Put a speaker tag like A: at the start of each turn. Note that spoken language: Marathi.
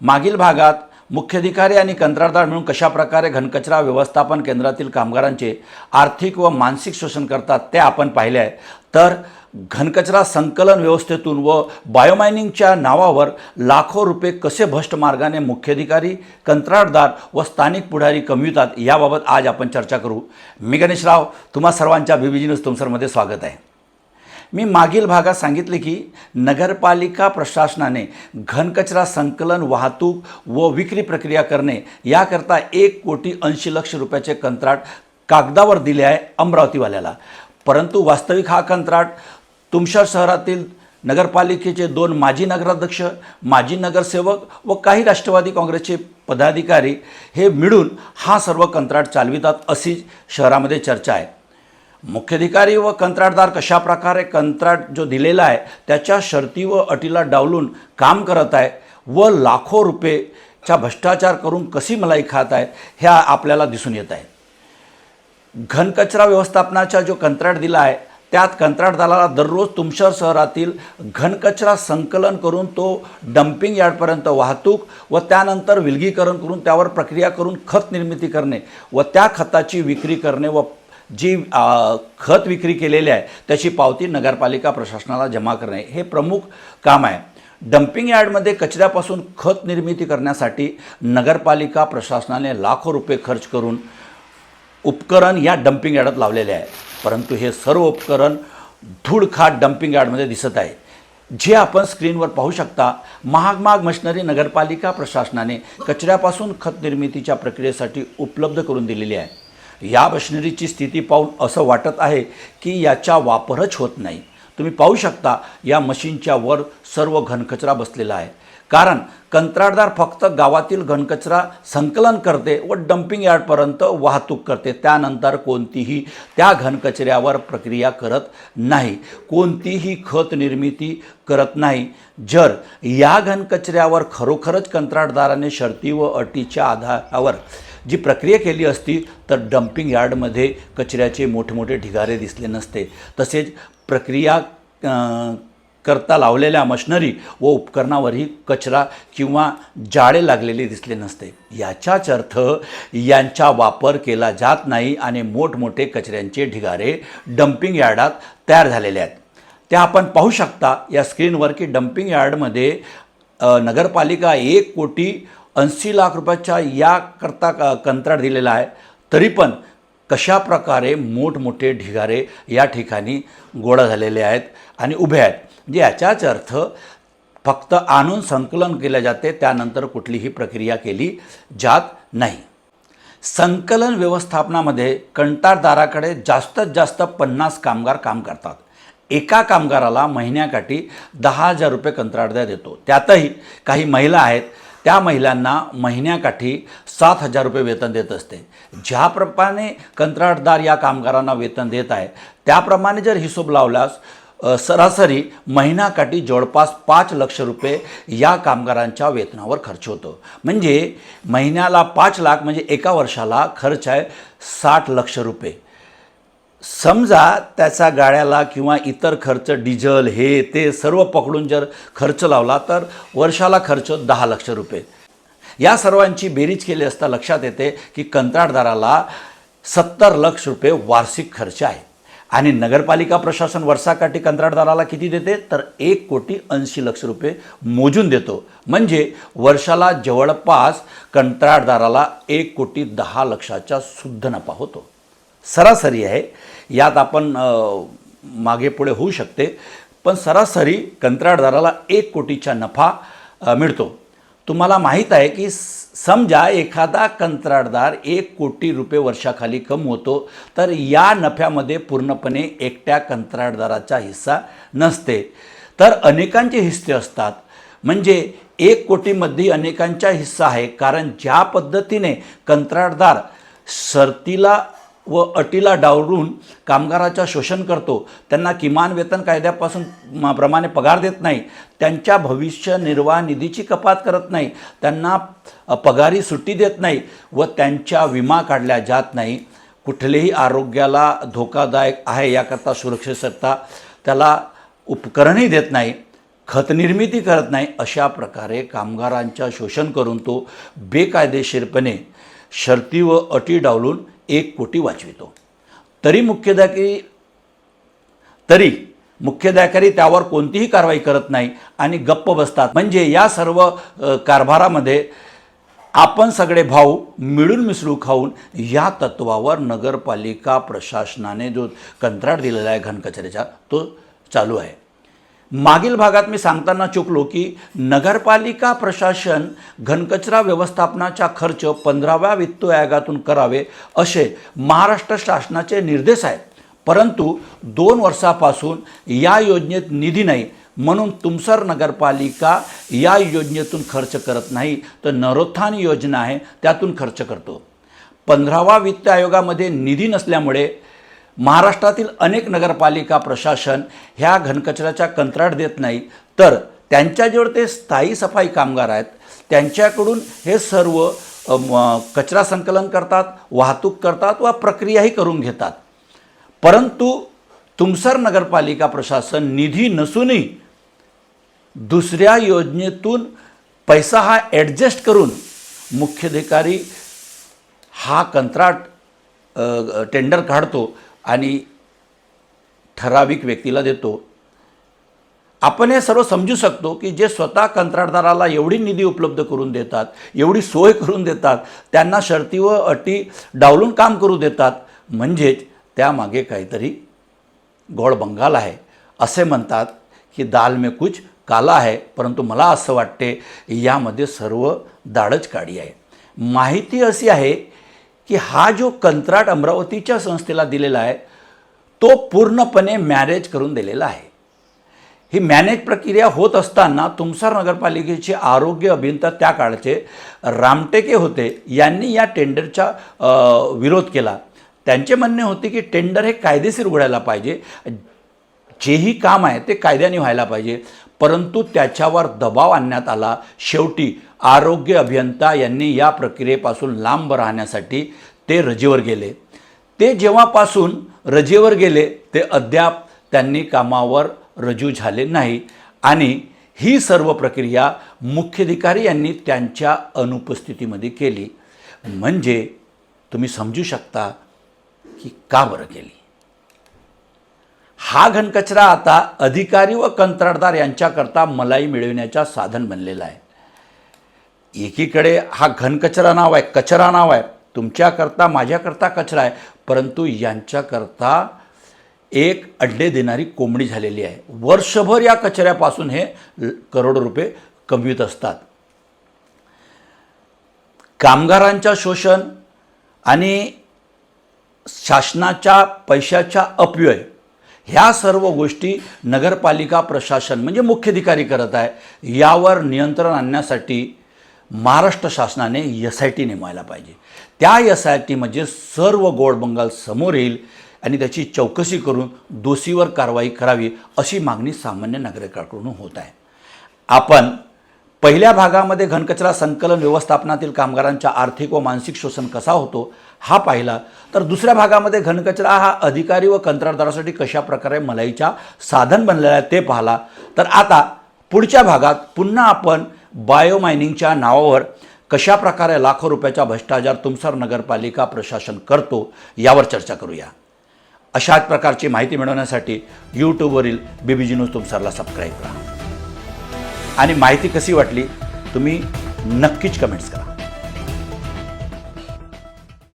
A: मागील भागात मुख्याधिकारी आणि कंत्राटदार मिळून कशाप्रकारे घनकचरा व्यवस्थापन केंद्रातील कामगारांचे आर्थिक व मानसिक शोषण करतात ते आपण पाहिले आहे. तर घनकचरा संकलन व्यवस्थेतून व बायोमायनिंगच्या नावावर लाखो रुपये कसे भ्रष्ट मार्गाने मुख्याधिकारी कंत्राटदार व स्थानिक पुढारी कमवितात याबाबत आज आपण चर्चा करू. मी गणेशराव तुम्हा सर्वांच्या बीबीजी न्यूज तुमसरमध्ये स्वागत आहे. मी मागील भागात सांगितले की नगरपालिका प्रशासनाने घनकचरा संकलन वाहतूक व विक्री प्रक्रिया करणे याकरता एक कोटी ऐंशी लक्ष रुपयाचे कंत्राट कागदावर दिले आहे अमरावतीवाल्याला. परंतु वास्तविक हा कंत्राट तुमशा शहरातील नगरपालिकेचे दोन माजी नगराध्यक्ष माजी नगरसेवक व काही राष्ट्रवादी काँग्रेसचे पदाधिकारी हे मिळून हा सर्व कंत्राट चालवितात अशी शहरामध्ये चर्चा आहे. मुख्याधिकारी व कंत्राटदार कशा प्रकारे कंत्राट जो दिलेला आहे त्याच्या शर्ती व अटीला डावलून काम करत आहे व लाखो रुपयेचा भ्रष्टाचार करून कशी मलाई खात आहेत ह्या आपल्याला दिसून येत आहे घनकचरा व्यवस्थापनाचा जो कंत्राट दिला आहे त्यात कंत्राटदाराला दररोज तुमशहर शहरातील घनकचरा संकलन करून तो डम्पिंग यार्डपर्यंत वाहतूक व त्यानंतर विलगीकरण करून त्यावर प्रक्रिया करून खत निर्मिती करणे व त्या खताची विक्री करणे व जी खत विक्री केलेली आहे त्याची पावती नगरपालिका प्रशासनाला जमा करणे हे प्रमुख काम आहे. डम्पिंग यार्डमध्ये कचऱ्यापासून खत निर्मिती करण्यासाठी नगरपालिका प्रशासनाने लाखो रुपये खर्च करून उपकरण या डम्पिंग यार्डात लावलेले आहे. परंतु हे सर्व उपकरण धूळखाट डम्पिंग यार्डमध्ये दिसत आहे. जे आपण स्क्रीनवर पाहू शकता महाग महाग मशिनरी नगरपालिका प्रशासनाने कचऱ्यापासून खत निर्मितीच्या प्रक्रियेसाठी उपलब्ध करून दिलेली आहे. या मशिनरीची स्थिती पाहून असं वाटत आहे की याचा वापरच होत नाही. तुम्ही पाहू शकता या मशीनच्या वर सर्व घनकचरा बसलेला आहे. कारण कंत्राटदार फक्त गावातील घनकचरा संकलन करते व डम्पिंग यार्डपर्यंत वाहतूक करते. त्यानंतर कोणतीही त्या घनकचऱ्यावर प्रक्रिया करत नाही. कोणतीही खत निर्मिती करत नाही. जर या घनकचऱ्यावर खरोखरच कंत्राटदाराने शर्ती व अटीच्या आधारावर जी प्रक्रिया केली असती तर डम्पिंग यार्डमध्ये कचऱ्याचे मोठमोठे ढिगारे दिसले नसते. तसेच प्रक्रिया करता लावलेल्या मशिनरी व उपकरणावरही कचरा किंवा जाळे लागलेले दिसले नसते. याचाच अर्थ यांचा वापर केला जात नाही आणि मोठमोठे कचऱ्यांचे ढिगारे डम्पिंग यार्डात तयार झालेले आहेत. त्या आपण पाहू शकता या स्क्रीनवर की डम्पिंग यार्डमध्ये नगरपालिका एक कोटी ऐंशी लाख रुपयाच्या याकरता क कंत्राट दिलेला आहे. तरी पण कशा प्रकारे मोठमोठे ढिगारे या ठिकाणी गोळा झालेले आहेत आणि उभे आहेत? म्हणजे याचाच अर्थ फक्त आणून संकलन केले जाते त्यानंतर कुठलीही प्रक्रिया केली जात नाही. संकलन व्यवस्थापनामध्ये कंत्राटदाराकडे जास्तीत जास्त पन्नास कामगार काम करतात. एका कामगाराला महिन्याकाठी दहा हजार रुपये कंत्राटदार देतो. त्यातही काही महिला आहेत त्या महिलांना महिन्याकाठी सात हजार रुपये वेतन देत असते. ज्याप्रमाणे कंत्राटदार या कामगारांना वेतन देत आहे त्याप्रमाणे जर हिशोब लावल्यास सरासरी महिनाकाठी जवळपास पाच लक्ष रुपये या कामगारांच्या वेतनावर खर्च होतो. म्हणजे महिन्याला पाच लाख म्हणजे एका वर्षाला खर्च आहे साठ लक्ष रुपये. समजा त्याचा गाड्याला किंवा इतर खर्च डिझेल हे ते सर्व पकडून जर खर्च लावला तर वर्षाला खर्च दहा लक्ष रुपये. या सर्वांची बेरीज केली असता लक्षात येते की कंत्राटदाराला सत्तर लक्ष रुपये वार्षिक खर्च आहे. आणि नगरपालिका प्रशासन वर्षाकाठी कंत्राटदाराला किती देते? तर एक कोटी ऐंशी लक्ष रुपये मोजून देतो. म्हणजे वर्षाला जवळपास कंत्राटदाराला एक कोटी दहा लक्षाचा शुद्ध नफा होतो. सरासरी आहे यात आपण मागे पुढे होऊ शकते. पण सरासरी कंत्राटदाराला एक कोटीचा नफा मिळतो. तुम्हाला माहीत आहे की समजा एखादा कंत्राटदार एक कोटी रुपये वर्षाखाली कमवतो तर या नफ्यामध्ये पूर्णपणे एकट्या कंत्राटदाराचा हिस्सा नसते. तर अनेकांचे हिस्से असतात. म्हणजे एक कोटीमध्ये अनेकांचा हिस्सा आहे कारण ज्या पद्धतीने कंत्राटदार शर्तीला व अटीला डावरून कामगाराच्या शोषण करतो. त्यांना किमान वेतन कायद्यापासून प्रमाणे पगार देत नाही. त्यांच्या भविष्य निर्वाह निधीची कपात करत नाही. त्यांना पगारी सुट्टी देत नाही व त्यांच्या विमा काढल्या जात नाही. कुठलेही आरोग्याला धोकादायक आहे याकरता सुरक्षेकरता त्याला उपकरणही देत नाही खत निर्मिती करत नाही अशा प्रकारे कामगारांच्या शोषण करून तो बेकायदेशीरपणे शर्ती व अटी डावलून एक कोटी वाचवितो. तरी मुख्याधिकारी तरी मुख्याधिकारी त्यावर कोणतीही कारवाई करत नाही आणि गप्प बसतात. म्हणजे या सर्व कारभारामध्ये आपण सगळे भाऊ मिळून मिसळू खाऊन या तत्वावर नगरपालिका प्रशासनाने जो कंत्राट दिलेला आहे घनकचऱ्याचा तो चालू आहे. मागील भागात मी सांगताना चुकलो की नगरपालिका प्रशासन घनकचरा व्यवस्थापनाचा खर्च पंधराव्या वित्त आयोगातून करावे असे महाराष्ट्र शासनाचे निर्देश आहेत. परंतु दोन वर्षापासून या योजनेत निधी नाही. म्हणून तुमसर नगरपालिका या योजनेतून खर्च करत नाही. तर नरोत्थान योजना आहे त्यातून खर्च करतो. पंधरावा वित्त आयोगामध्ये निधी नसल्यामुळे महाराष्ट्रातील अनेक नगरपालिका प्रशासन ह्या घनकचऱ्याचा कंत्राट देत नाही तर त्यांच्याजवळ ते स्थायी सफाई कामगार आहेत त्यांच्याकडून हे सर्व कचरा संकलन करतात वाहतूक करतात व प्रक्रियाही करून घेतात. परंतु तुमसर नगरपालिका प्रशासन निधी नसूनही दुसऱ्या योजनेतून पैसा हा ॲडजस्ट करून मुख्याधिकारी हा कंत्राट टेंडर काढतो आणि ठराविक व्यक्तीला देतो. आपण हे सर्व समजू शकतो की जे स्वतः कंत्राटदाराला एवढी निधी उपलब्ध करून देतात एवढी सोय करून देतात त्यांना शर्ती व अटी डावलून काम करू देतात म्हणजेच त्यामागे काहीतरी गोड बंगाल आहे. असे म्हणतात की दाल में कुछ काला आहे परंतु मला असं वाटते यामध्ये सर्व दाडच काढी आहे. माहिती अशी आहे की हा जो कंत्राट अमरावतीच्या संस्थेला दिलेला आहे तो पूर्णपणे मॅरेज करून दिलेला आहे. ही मॅनेज प्रक्रिया होत असताना तुमसार नगरपालिकेचे आरोग्य अभियंता त्या काळचे रामटेके होते. यांनी या टेंडरचा विरोध केला. त्यांचे म्हणणे होते की टेंडर हे कायदेशीर उघडायला पाहिजे. जेही काम आहे ते कायद्याने व्हायला पाहिजे. परंतु त्याच्यावर दबाव आणण्यात आला. शेवटी आरोग्य अभियंता यांनी या प्रक्रियेपासून लांब राहण्यासाठी ते रजेवर गेले. ते जेव्हापासून रजेवर गेले ते अद्याप त्यांनी कामावर रजू झाले नाही. आणि ही सर्व प्रक्रिया मुख्याधिकारी यांनी त्यांच्या अनुपस्थितीमध्ये केली. म्हणजे तुम्ही समजू शकता की का बरं केली? हा घनकचरा आता अधिकारी व कंत्राटदार यांच्याकरता मलाई मिळविण्याचा साधन बनलेला आहे. एकीकडे हा घनकचरा नाव आहे कचरा नाव आहे. तुमच्याकरता माझ्याकरता कचरा आहे परंतु यांच्याकरता एक अड्डे देणारी कोंबडी झालेली आहे. वर्षभर या कचऱ्यापासून हे करोड करोडो रुपये कमवित असतात. कामगारांच्या शोषण आणि शासनाच्या पैशाच्या अपव्यय ह्या सर्व गोष्टी नगरपालिका प्रशासन म्हणजे मुख्याधिकारी करत आहे. यावर नियंत्रण आणण्यासाठी महाराष्ट्र शासनाने एस आय टी नेमायला पाहिजे. त्या एस आय टीमध्ये सर्व गोड बंगाल समोर येईल आणि त्याची चौकशी करून दोषीवर कारवाई करावी अशी मागणी सामान्य नागरिकांकडून होत आहे. आपण पहिल्या भागामध्ये घनकचरा संकलन व्यवस्थापनातील कामगारांच्या आर्थिक व मानसिक शोषण कसा होतो हा पाहिला. तर दुसऱ्या भागामध्ये घनकचरा हा अधिकारी व कंत्राटदारासाठी कशा प्रकारे मलाईच्या साधन बनलेला आहे ते पाहिला. तर आता पुढच्या भागात पुन्हा आपण बायोमायनिंगच्या नावावर कशा प्रकारे लाखो रुपयाचा भ्रष्टाचार तुमसर नगरपालिका प्रशासन करतो यावर चर्चा करूया. अशाच प्रकारची माहिती मिळवण्यासाठी यूट्यूबवरील बीबीजी न्यूज तुमसरला सबस्क्राईब करा. आणि माहिती कशी वाटली तुम्ही नक्कीच कमेंट्स करा.